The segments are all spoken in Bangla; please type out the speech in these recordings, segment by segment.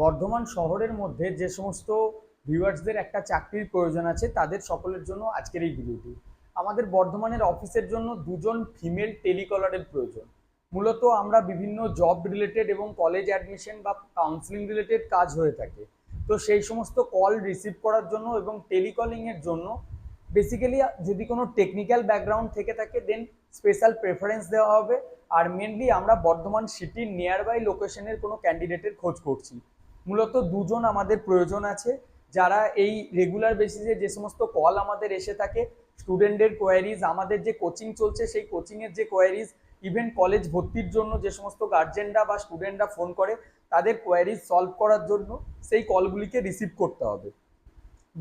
বর্ধমান শহরের মধ্যে যে সমস্ত ভিউয়ার্সদের একটা চাকরির প্রয়োজন আছে, তাদের সকলের জন্য আজকের এই ভিডিওটি। আমাদের বর্ধমানের অফিসের জন্য দুজন ফিমেল টেলিকলারের প্রয়োজন। মূলত আমরা বিভিন্ন জব রিলেটেড এবং কলেজ অ্যাডমিশন বা কাউন্সিলিং রিলেটেড কাজ হয়ে থাকে। তো সেই সমস্ত কল রিসিভ করার জন্য এবং টেলিকলিংয়ের জন্য বেসিক্যালি যদি কোনো টেকনিক্যাল ব্যাকগ্রাউন্ড থেকে থাকে দেন স্পেশাল প্রেফারেন্স দেওয়া হবে। আর মেনলি আমরা বর্ধমান সিটির নিয়ারবাই লোকেশনের কোনো ক্যান্ডিডেটের খোঁজ করছি। মূলত দুজন আমাদের প্রয়োজন আছে, যারা এই রেগুলার বেসিসে যে সমস্ত কল আমাদের এসে থাকে স্টুডেন্টদের কোয়ারিজ আমাদের যে কোচিং চলছে, সেই কোচিংয়ের যে কোয়ারিজ ইভেন কলেজ ভর্তির জন্য যে সমস্ত গার্জেনরা বা স্টুডেন্টরা ফোন করে, তাদের কোয়ারিজ সলভ করার জন্য সেই কলগুলিকে রিসিভ করতে হবে।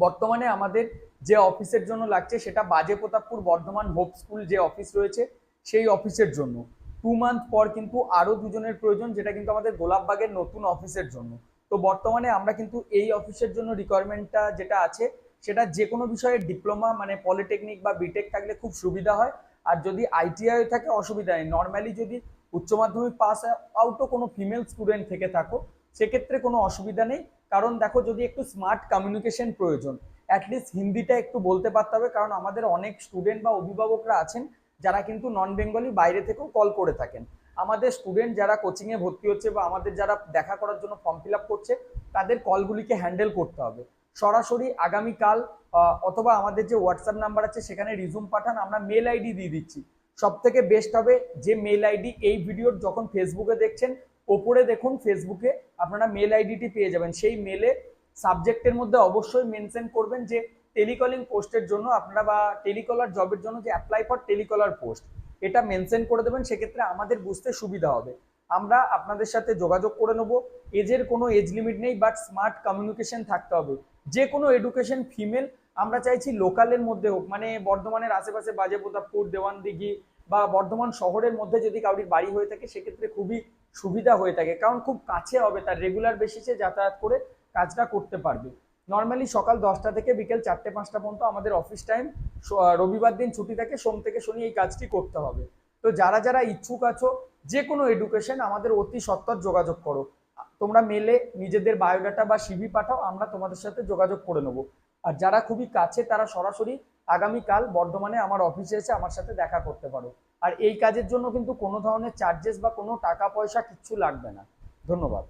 বর্তমানে আমাদের যে অফিসের জন্য লাগছে, সেটা বাজে প্রতাপপুর বর্ধমান হোপ স্কুল যে অফিস রয়েছে, সেই অফিসের জন্য। টু মান্থ পর কিন্তু আরও দুজনের প্রয়োজন, যেটা কিন্তু আমাদের গোলাপবাগের নতুন অফিসের জন্য। তো বর্তমানে আমরা কিন্তু এই অফিসের জন্য রিকোয়ারমেন্টটা যেটা আছে, সেটা যে কোনো বিষয়ে ডিপ্লোমা মানে পলিটেকনিক বা বিটেক থাকলে খুব সুবিধা হয়। আর যদি আইটিআই থাকে, অসুবিধা নেই। নর্মালি যদি উচ্চ মাধ্যমিক পাস আউটও কোনো ফিমেল স্টুডেন্ট থেকে থাকো, সেক্ষেত্রে কোনো অসুবিধা নেই। কারণ দেখো, যদি একটু স্মার্ট কমিউনিকেশন প্রয়োজন অ্যাটলিস্ট হিন্দিটা একটু বলতে পারতে হবে। কারণ আমাদের অনেক স্টুডেন্ট বা অভিভাবকরা আছেন, যারা কিন্তু নন বেঙ্গলি বাইরে থেকেও কল করে থাকেন। আমাদের স্টুডেন্ট যারা কোচিংয়ে ভর্তি হচ্ছে বা আমাদের যারা দেখা করার জন্য ফর্ম ফিল করছে, তাদের কলগুলিকে হ্যান্ডেল করতে হবে। সরাসরি আগামীকাল অথবা আমাদের যে হোয়াটসঅ্যাপ নাম্বার আছে, সেখানে রিজুম পাঠান, আমরা মেল আইডি দিয়ে দিচ্ছি। সব থেকে বেস্ট হবে যে মেল আইডি এই ভিডিওর যখন ফেসবুকে দেখছেন, ওপরে দেখুন ফেসবুকে আপনারা মেল আইডিটি পেয়ে যাবেন। সেই মেলে সাবজেক্টের মধ্যে অবশ্যই মেনশন করবেন যে টেলিকলিং পোস্টের জন্য আপনারা বা টেলিকলার জবের জন্য যে অ্যাপ্লাই ফর টেলিকলার পোস্ট এটা মেনশন করে দেবেন, সেক্ষেত্রে আমাদের বুঝতে সুবিধা হবে। আমরা আপনাদের সাথে যোগাযোগ করে নেব। এজের কোনো এজ লিমিট নেই বাট স্মার্ট কমিউনিকেশন থাকতে হবে। যে কোনো এডুকেশন ফিমেল আমরা চাইছি লোকালের মধ্যে হোক মানে বর্ধমানের আশেপাশে বাজে প্রতাপপুর দেওয়ানদিঘি বা বর্ধমান শহরের মধ্যে যদি কাউরির বাড়ি হয়ে থাকে, সেক্ষেত্রে খুবই সুবিধা হয়ে থাকে। কারণ খুব কাছে হবে তার রেগুলার বেসিসে যাতায়াত করে কাজটা করতে পারবে। নর্মালি সকাল দশটা থেকে বিকেল চারটে, পাঁচটা পর্যন্ত আমাদের অফিস টাইম রবিবার দিন ছুটি থাকে, সোম থেকে শনি এই কাজটি করতে হবে। তো যারা যারা ইচ্ছুক আছো, যে কোনো এডুকেশন আমাদের অতি সত্তর যোগাযোগ করো। তোমরা মেলে নিজেদের বায়োডাটা বা সিভি পাঠাও, আমরা তোমাদের সাথে যোগাযোগ করে নেব। আর যারা খুবই কাছে, তারা সরাসরি আগামীকাল বর্ধমানে আমার অফিসে এসে আমার সাথে দেখা করতে পারো। আর এই কাজের জন্য কিন্তু কোনো ধরনের চার্জেস বা কোনো টাকা পয়সা কিচ্ছু লাগবে না। ধন্যবাদ।